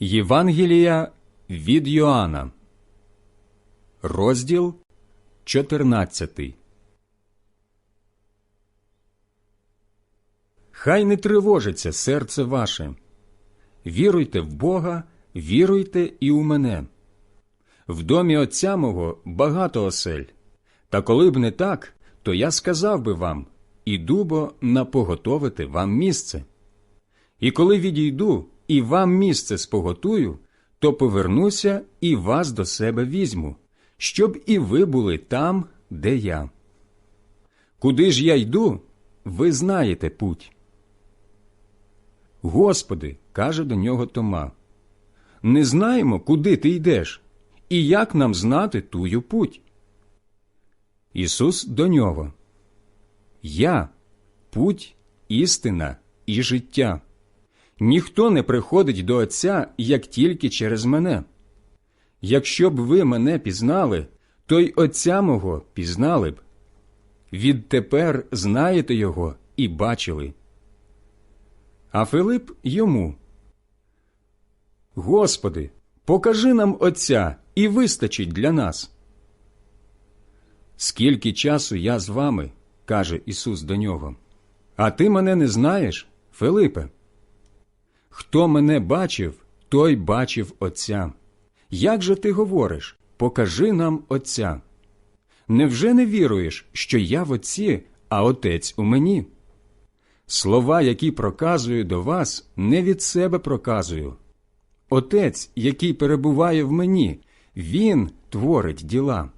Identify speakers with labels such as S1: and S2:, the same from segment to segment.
S1: Євангелія від Йоанна, розділ 14. Хай не тривожиться серце ваше. Віруйте в Бога, віруйте і у мене. В домі отця мого багато осель. Та коли б не так, то я сказав би вам іду бо напоготовити вам місце. І коли відійду і вам місце споготую, то повернуся і вас до себе візьму, щоб і ви були там, де я. Куди ж я йду, ви знаєте путь. Господи, каже до нього Тома, не знаємо, куди ти йдеш, і як нам знати тую путь. Ісус до нього. Я путь, істина і життя. Ніхто не приходить до Отця, як тільки через мене. Якщо б ви мене пізнали, то й Отця мого пізнали б. Відтепер знаєте його і бачили. А Филип йому. Господи, покажи нам Отця і вистачить для нас. Скільки часу я з вами, каже Ісус до нього, а ти мене не знаєш, Филипе? Хто мене бачив, той бачив Отця. Як же ти говориш? Покажи нам Отця. Невже не віруєш, що я в Отці, а Отець у мені? Слова, які проказую до вас, не від себе проказую. Отець, який перебуває в мені, Він творить діла.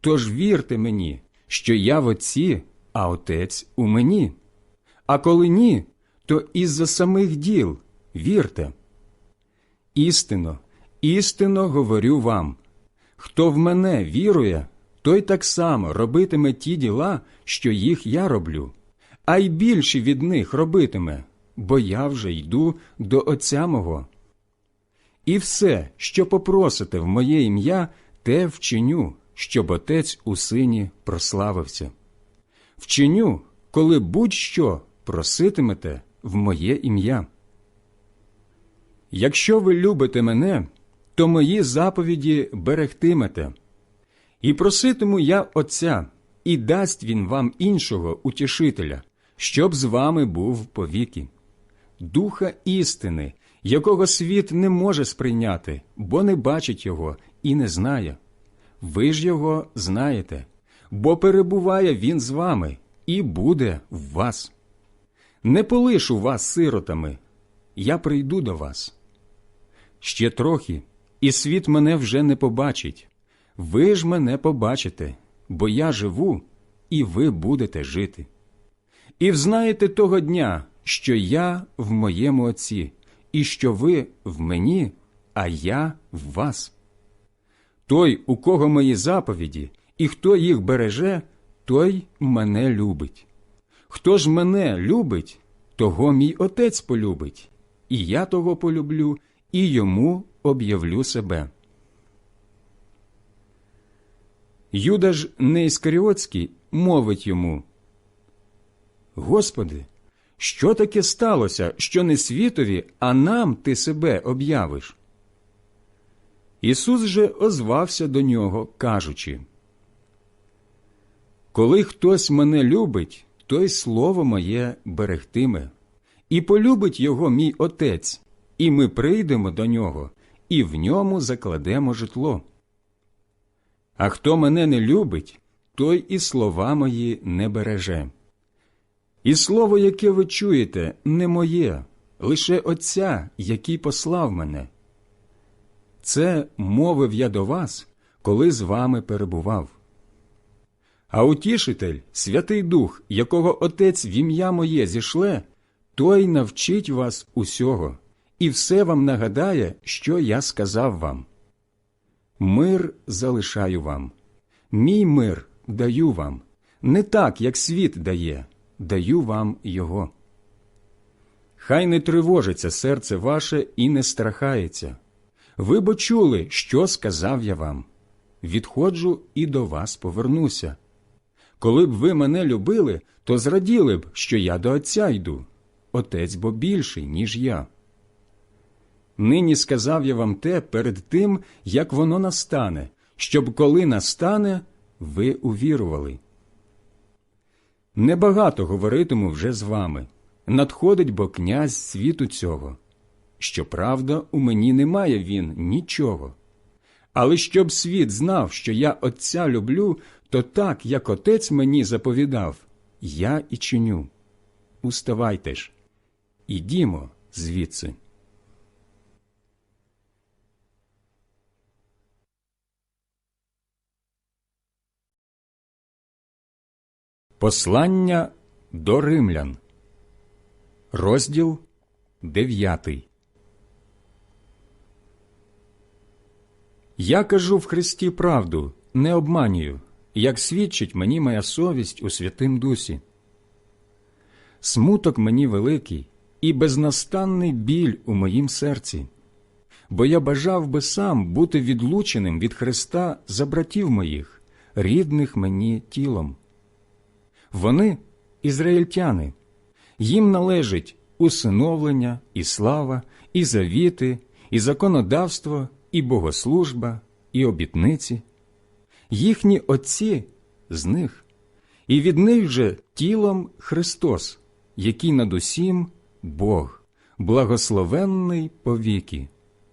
S1: Тож вірте мені, що я в Отці, а Отець у мені. А коли ні, то із-за самих діл вірте. Істинно, істинно говорю вам хто в мене вірує, той так само робитиме ті діла, що їх я роблю, а й більше від них робитиме, бо я вже йду до Отця мого. І все, що попросите в моє ім'я, те вчиню, щоб Отець у сині прославився. Вчиню, коли будь-що проситимете в моє ім'я. Якщо ви любите мене, то мої заповіді берегтимете. І проситиму я Отця, і дасть він вам іншого утішителя, щоб з вами був повіки, духа істини, якого світ не може сприйняти, бо не бачить його і не знає. Ви ж його знаєте, бо перебуває він з вами і буде в вас. Не полишу вас сиротами, я прийду до вас. Ще трохи, і світ мене вже не побачить. Ви ж мене побачите, бо я живу, і ви будете жити. І взнаєте того дня, що я в моєму Отці, і що ви в мені, а я в вас. Той, у кого мої заповіді, і хто їх береже, той мене любить. Хто ж мене любить, того мій отець полюбить, і я того полюблю, і йому об'явлю себе. Юда ж Неіскаріотський мовить йому Господи, що таке сталося, що не світові, а нам ти себе об'явиш? Ісус же озвався до нього, кажучи Коли хтось мене любить, той слово моє берегтиме, і полюбить його мій Отець, і ми прийдемо до нього, і в ньому закладемо житло. А хто мене не любить, той і слова мої не береже. І слово, яке ви чуєте, не моє, лише Отця, який послав мене. Це мовив я до вас, коли з вами перебував. А утішитель, Святий Дух, якого Отець в ім'я моє зішле, той навчить вас усього і все вам нагадає, що я сказав вам. Мир залишаю вам, мій мир даю вам, не так, як світ дає, даю вам його. Хай не тривожиться серце ваше і не страхається. Ви бо чули, що сказав я вам. Відходжу і до вас повернуся. Коли б ви мене любили, то зраділи б, що я до Отця йду, Отець бо більший, ніж я. Нині сказав я вам те перед тим, як воно настане, щоб коли настане, ви увірували. Небагато говоритиму вже з вами. Надходить бо князь світу цього. Щоправда, у мені немає він нічого. Але щоб світ знав, що я Отця люблю, то так, як Отець мені заповідав, я і чиню. Уставайте ж, ідімо звідси. Послання до римлян, розділ дев'ятий. Я кажу в Христі правду, не обманюю, як свідчить мені моя совість у Святим Дусі. Смуток мені великий і безнастанний біль у моїм серці, бо я бажав би сам бути відлученим від Христа за братів моїх, рідних мені тілом. Вони ізраїльтяни, їм належить усиновлення, і слава, і завіти, і законодавство, і богослужба, і обітниці. Їхні отці з них, і від них же тілом Христос, який над усім Бог, благословенний повіки.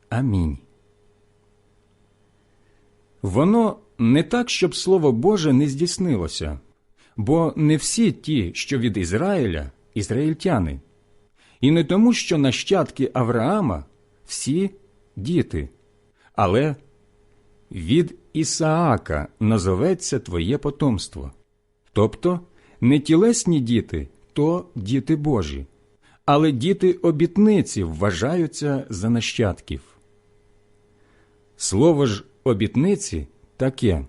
S1: Амінь. Воно не так, щоб Слово Боже не здійснилося, бо не всі ті, що від Ізраїля, ізраїльтяни, і не тому, що нащадки Авраама всі діти, але від Ісаака назоветься твоє потомство, тобто не тілесні діти, то діти Божі, але діти обітниці вважаються за нащадків. Слово ж обітниці таке.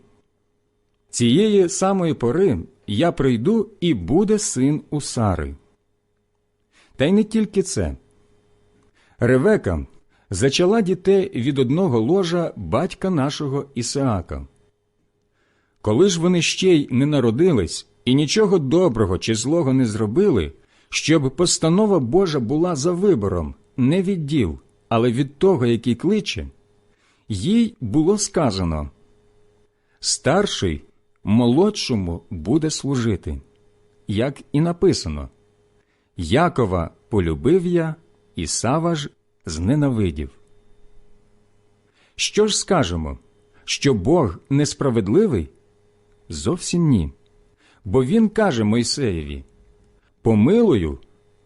S1: Цієї самої пори я прийду і буде син у Сари. Та й не тільки це. Ревека зачала дітей від одного ложа батька нашого Ісаака. Коли ж вони ще й не народились і нічого доброго чи злого не зробили, щоб постанова Божа була за вибором не від діл, але від того, який кличе, їй було сказано старший молодшому буде служити, як і написано Якова полюбив я, Ісава ж зненавидів. Що ж скажемо, що Бог несправедливий? Зовсім ні. Бо він каже Мойсеєві Помилую,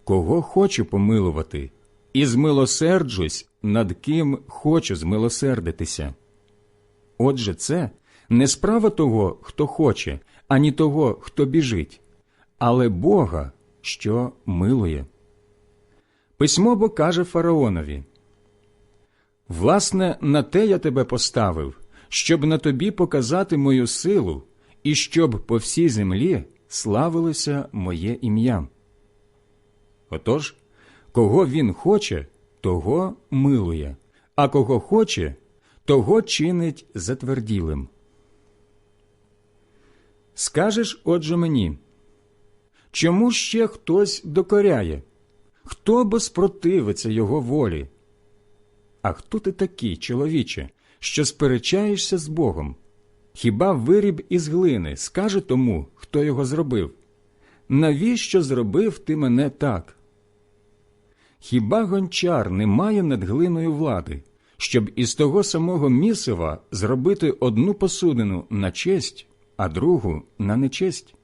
S1: кого хочу помилувати, і змилосерджусь, над ким хочу змилосердитися. Отже, це не справа того, хто хоче, ані того, хто біжить, але Бога, що милує. Письмо бо каже фараонові Власне, на те я тебе поставив, щоб на тобі показати мою силу і щоб по всій землі славилося моє ім'я. Отож, кого він хоче, того милує, а кого хоче, того чинить затверділим. Скажеш, отже, мені, чому ще хтось докоряє? Хто бо спротивиться його волі? А хто ти такий, чоловіче, що сперечаєшся з Богом? Хіба виріб із глини скаже тому, хто його зробив? Навіщо зробив ти мене так? Хіба гончар не має над глиною влади, щоб із того самого місива зробити одну посудину на честь, а другу на нечесть?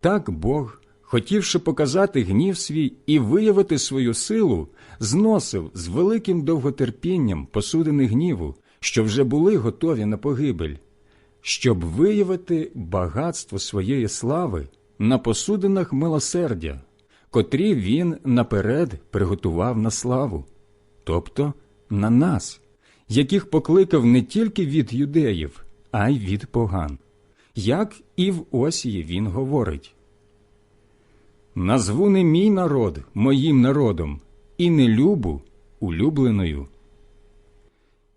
S1: Так Бог, хотівши показати гнів свій і виявити свою силу, зносив з великим довготерпінням посудини гніву, що вже були готові на погибель, щоб виявити багатство своєї слави на посудинах милосердя, котрі він наперед приготував на славу, тобто на нас, яких покликав не тільки від юдеїв, а й від поган. Як і в Осії він говорить Назву не мій народ моїм народом, і не любу улюбленою.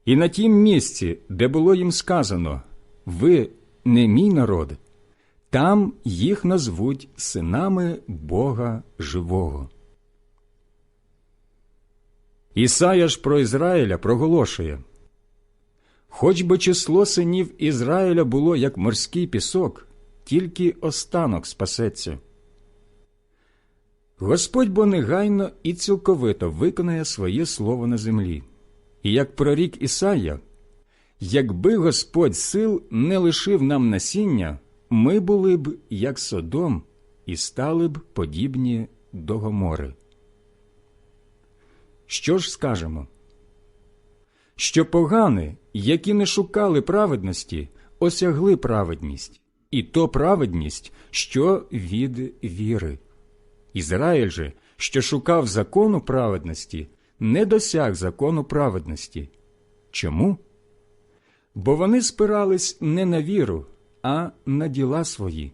S1: І на тім місці, де було їм сказано Ви не мій народ, там їх назвуть синами Бога Живого. Ісая ж про Ізраїля проголошує Хоч би число синів Ізраїля було як морський пісок, тільки останок спасеться. Господь бо негайно і цілковито виконає своє слово на землі. І як прорік Ісая, якби Господь сил не лишив нам насіння, ми були б як Содом і стали б подібні до Гомори. Що ж скажемо? Що погани, які не шукали праведності, осягли праведність, і то праведність, що від віри. Ізраїль же, що шукав закону праведності, не досяг закону праведності. Чому? Бо вони спирались не на віру, а на діла свої.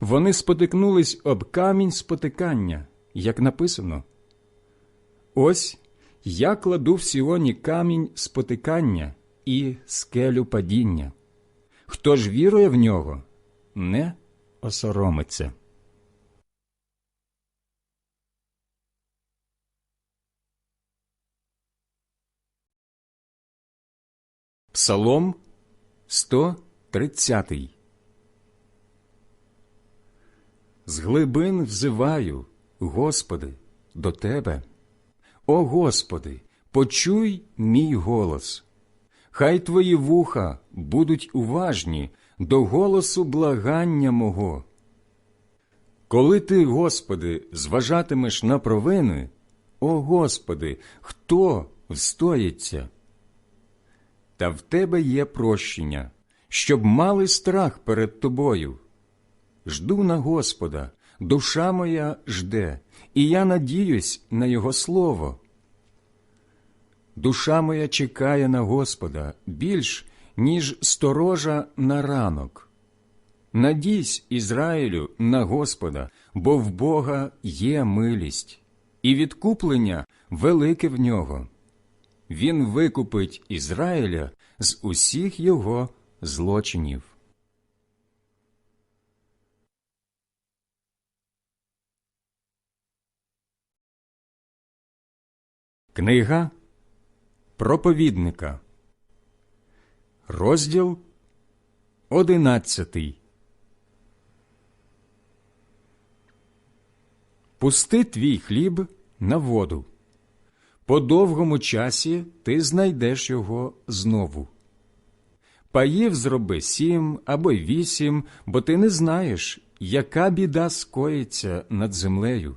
S1: Вони спотикнулись об камінь спотикання, як написано. Ось я кладу в Сіоні камінь спотикання і скелю падіння. Хто ж вірує в нього, не осоромиться. Псалом 130 З глибин взиваю, Господи, до Тебе. О Господи, почуй мій голос. Хай Твої вуха будуть уважні до голосу благання мого. Коли ти, Господи, зважатимеш на провини, о Господи, хто встоїться? Та в Тебе є прощення, щоб мали страх перед Тобою. Жду на Господа, душа моя жде, і я надіюсь на Його слово. Душа моя чекає на Господа більш, ніж сторожа на ранок. Надійсь, Ізраїлю, на Господа, бо в Бога є милість, і відкуплення велике в нього. Він викупить Ізраїля з усіх його злочинів. Книга проповідника, розділ одинадцятий. Пусти твій хліб на воду. По довгому часі ти знайдеш його знову. Паїв зроби сім або вісім, бо ти не знаєш, яка біда скоїться над землею.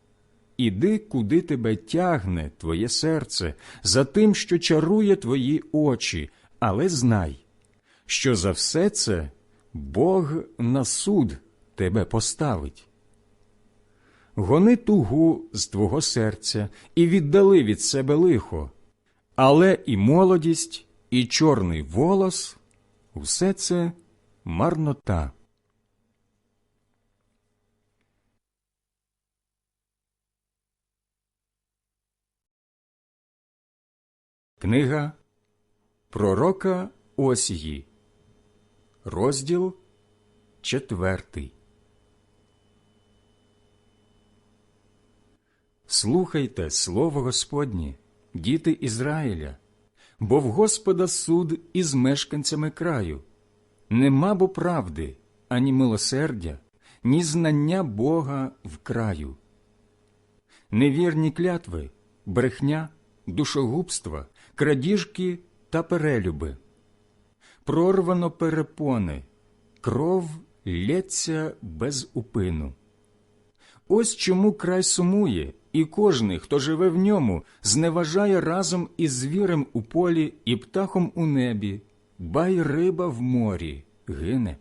S1: Іди, куди тебе тягне твоє серце, за тим, що чарує твої очі, але знай, що за все це Бог на суд тебе поставить. Гони тугу з твого серця і віддали від себе лихо, але і молодість, і чорний волос усе це марнота. Книга Пророка Осії, розділ четвертий. Слухайте слово Господнє, діти Ізраїля, бо в Господа суд із мешканцями краю. Нема бо правди, ані милосердя, ні знання Бога в краю. Невірні клятви, брехня, душогубства, крадіжки та перелюби. Прорвано перепони, кров лється без упину. Ось чому край сумує, і кожний, хто живе в ньому, зневажає разом із звірем у полі і птахом у небі, ба й риба в морі гине.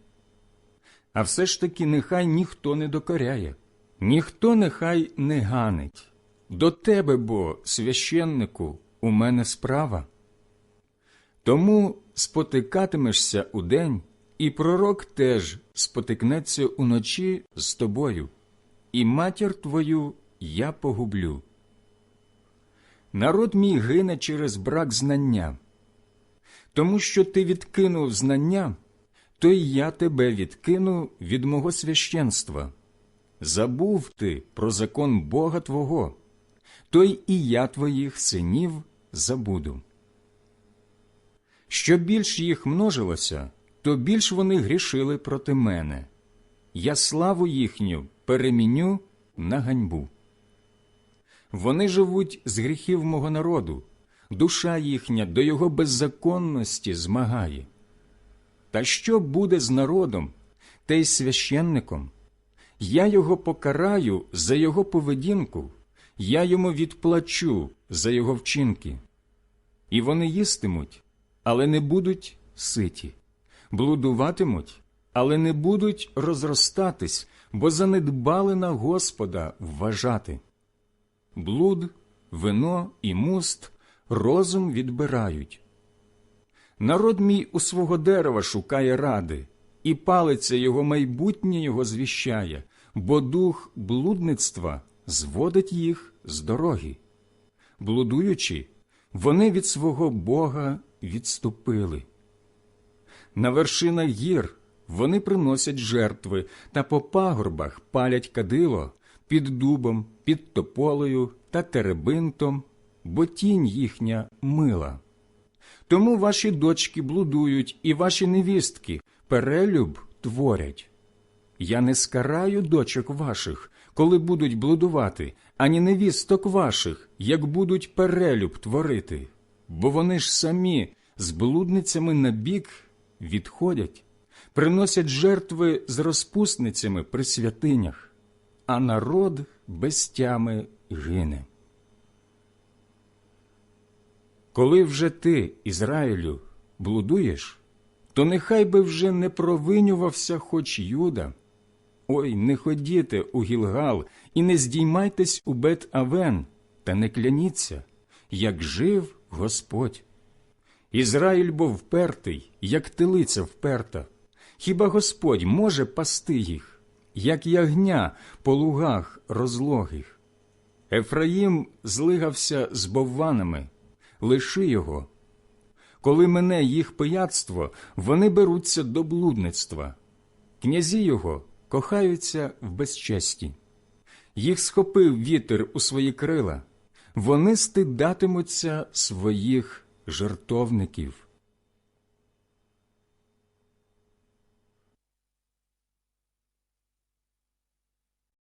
S1: А все ж таки нехай ніхто не докоряє, ніхто нехай не ганить. До тебе бо, священнику, у мене справа. Тому спотикатимешся удень, і пророк теж спотикнеться уночі з тобою, і матір твою я погублю. Народ мій гине через брак знання. Тому що ти відкинув знання, то й я тебе відкину від мого священства. Забув ти про закон Бога Твого, то й і я твоїх синів забуду. Що більш їх множилося, то більш вони грішили проти мене. Я славу їхню переміню на ганьбу. Вони живуть з гріхів мого народу, душа їхня до його беззаконності змагає. Та що буде з народом, та й священником? Я його покараю за його поведінку, я йому відплачу за його вчинки. І вони їстимуть, але не будуть ситі, блудуватимуть, але не будуть розростатись, бо занедбали на Господа вважати. Блуд, вино і муст розум відбирають. Народ мій у свого дерева шукає ради, і палиця його майбутнє його звіщає, бо дух блудництва зводить їх з дороги. Блудуючи, вони від свого Бога відступили. На вершинах гір вони приносять жертви та по пагорбах палять кадило під дубом, під тополею та теребинтом, бо тінь їхня мила. Тому ваші дочки блудують, і ваші невістки перелюб творять. Я не скараю дочок ваших, коли будуть блудувати, ані невісток ваших, як будуть перелюб творити, бо вони ж самі з блудницями на бік відходять, приносять жертви з розпусницями при святинях, а народ без тями гине. Коли вже ти, Ізраїлю, блудуєш, то нехай би вже не провинювався хоч Юда. Ой, не ходіте у Гілгал і не здіймайтесь у бет Авен, та не кляніться, як жив Господь. Ізраїль бо впертий, як телиця вперта. Хіба Господь може пасти їх, як ягня по лугах розлогих? Ефраїм злигався з бовванами, лиши його. Коли мене їх пияцтво, вони беруться до блудництва. Князі його кохаються в безчесті. Їх схопив вітер у свої крила, вони стидатимуться своїх жертовників.